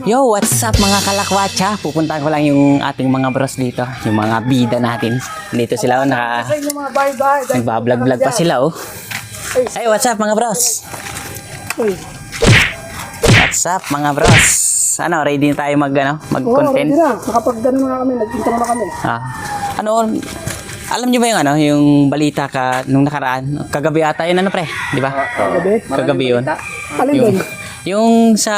Yo, what's up mga kalakwatsa? Pupuntahan ko lang yung ating mga bros dito. Yung mga bida natin. Dito sila, oh, naka... Nagbablog-vlog pa sila, oh. Hey, what's up mga bros? What's up mga bros? Ano, ready na tayo mag, ano, Oo, mag-content? ready na. Nakapag gano'n na kami. Nagpunta na kami. Ah, ano, alam niyo ba yung ano, yung balita ka nung nakaraan? Kagabi ata yun, ano pre? Di ba? Gabi. Kagabi yun. Alin doon? Yung sa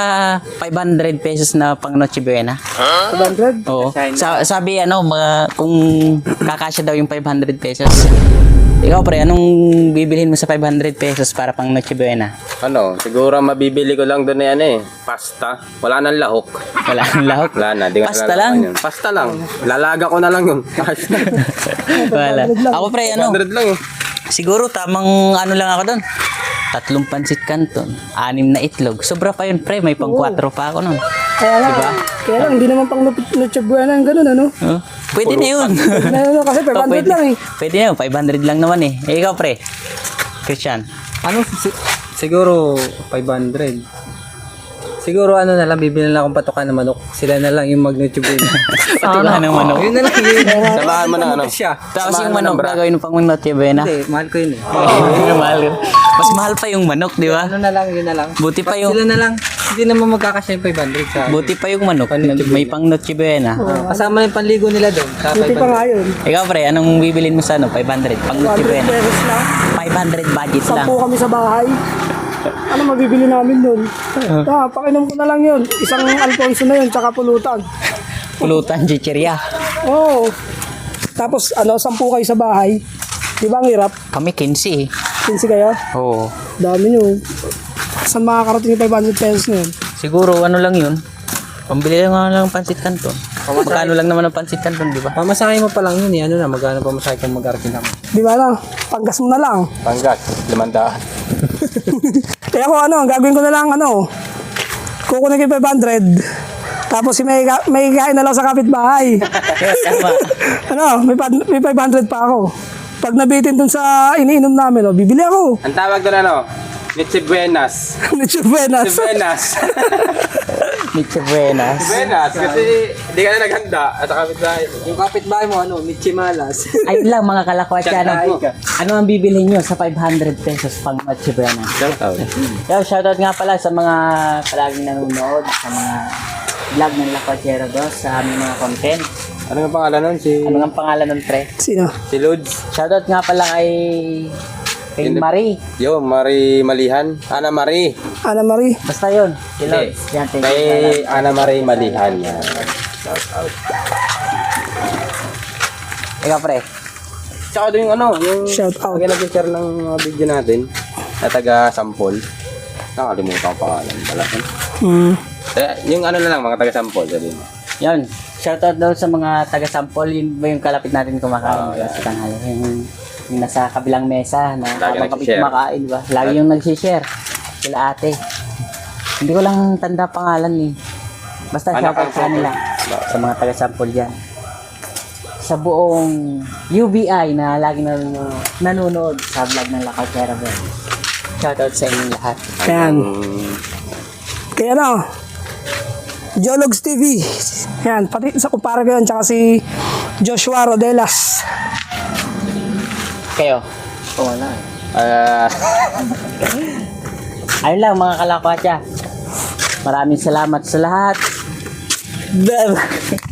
500 pesos na pang Noche Buena. 500? Oo. Sa, sabi ano, mga, kung kakasya daw yung 500 pesos. Ikaw pre, anong bibilhin mo sa 500 pesos para pang Noche Buena? Ano, siguro ang mabibili ko lang doon na yan eh. Pasta. Wala nang lahok. Wala nang lahok. Wala na. Di ko Pasta nalalaman lang. Yun. Pasta lang. Lalaga ko na lang yun. Pasta. Wala. Ako pre, ano, 100 lang eh. siguro tamang ano lang ako doon. Tatlong pansit canton, anim na itlog. Sobra pa yun pre, may pang 4 pa ako nun. Kaya lang. Diba? Kaya lang, hindi naman pang Noche Buena yung gano'n, ano? Oh, pwede na yun. Na, ano, kasi 500 Oh, pwede, lang eh. Pwede na yun, 500 lang naman eh. Eh, ikaw pre, Christian. Ano, si- siguro 500. Siguro ano na lang, bibili na lang akong patukan ng manok. Sila na lang yung mag-nutribune. Patukan ng manok. Yun na lang yun. Samahan mo na ano. siya. Tapos yung manok gagawin mo pang Buena. Hindi, mahal ko yun eh. mahal yun. Mas mahal pa yung manok, di ba? Ano na lang, yun na lang. Buti pa yung Sila na lang. Hindi naman magkakasya yung 500 sa buti pa yung manok. May pang. Ah, kasama na yung panligo nila doon. Buti pa nga yun. Ikaw pre, anong bibilin mo sa ano? 500 pang Noche 100 Buena. pesos lang. 500 budget lang. Sampu kami sa bahay. Ano mabibili namin doon? Ah, pakinom ko na lang yun. Isang Alfonso na yun, tsaka pulutan. Pulutan chichirya. Oo. Tapos, ano, sampu kayo sa bahay. Di ba ang hirap? Kami 15 eh. 15 kayo? Oo. Dami nyo. Saan makakarating yung 500 pesos na yun? Siguro ano lang yun. Pambili lang nga lang ng pansit canton. Magkano lang naman ang pansit canton, di ba? Pamasahe mo pa lang yun eh. Ano na, magkano pamasahe kung mag-arkin ako. Di ba na? Panggas mo na lang. Panggat. Limandaan. Kaya ko ano, gagawin ko na lang ano, kukunin ko yung 500. Tapos may, may kain na lang sa kapitbahay. Ano, may, may 500 pa ako. Pag nabitin dun sa iniinom namin, oh, bibili ako. Ang tawag doon ano? Niche Buenas. Niche Buenas. Niche Buenas. Miche buenas. Buenas. Kasi di ka na naghanda. At kapit sa Yung kapitbahay mo, ano, Michimalas. Ayun lang mga kalakwatsa. Ano, Tsaka ka. ano ang bibilhin nyo sa 500 pesos pang Noche Buena? Shoutout. Yo, shoutout nga pala sa mga palaging nanonood, sa mga vlog ng Lakwatsero dos, sa aming mga content. Ano nga pangalan nun? Si, Ano nga ang pangalan ng pre? Sino? si Lods. Shoutout nga pala kay kay Hindi. Marie. Yo, Marie Malihan. Ana Marie. Ana Marie. Basta yun. Si Lods. Yan, thank you. Kay Ana Marie Malihan. Yan. Ikaw pre. Tsaka doon yung ano, yung Shout out. Pag nag-share ng mga video natin na taga Sampol. Nakalimutan ko pangalan pala. Hmm. Eh, yung ano na lang, mga taga Sampol. Sabi mo. Yan. Shoutout daw sa mga taga-sample. Yun ba yung kalapit natin kumakain diba, sa tanghali? Yung, yung nasa kabilang mesa na Lagi habang kami nagsishare. kumakain ba? Lagi yung nag-share. Sila ate. Hindi ko lang tanda pangalan eh. Basta Ano shoutout ang sa kanila. Sa mga taga-sample dyan. Sa buong UBI na lagi nanonood, nanonood sa vlog ng Lakatera Bell. Shoutout sa inyong lahat. Ayan. Mm, Kaya ano, Jologs TV. Yan, pati sa kumpara ko yun, tsaka si Joshua Rodelas. Kayo. Oo, wala. ah, Ayun lang mga kalakwatsa. Maraming salamat sa lahat.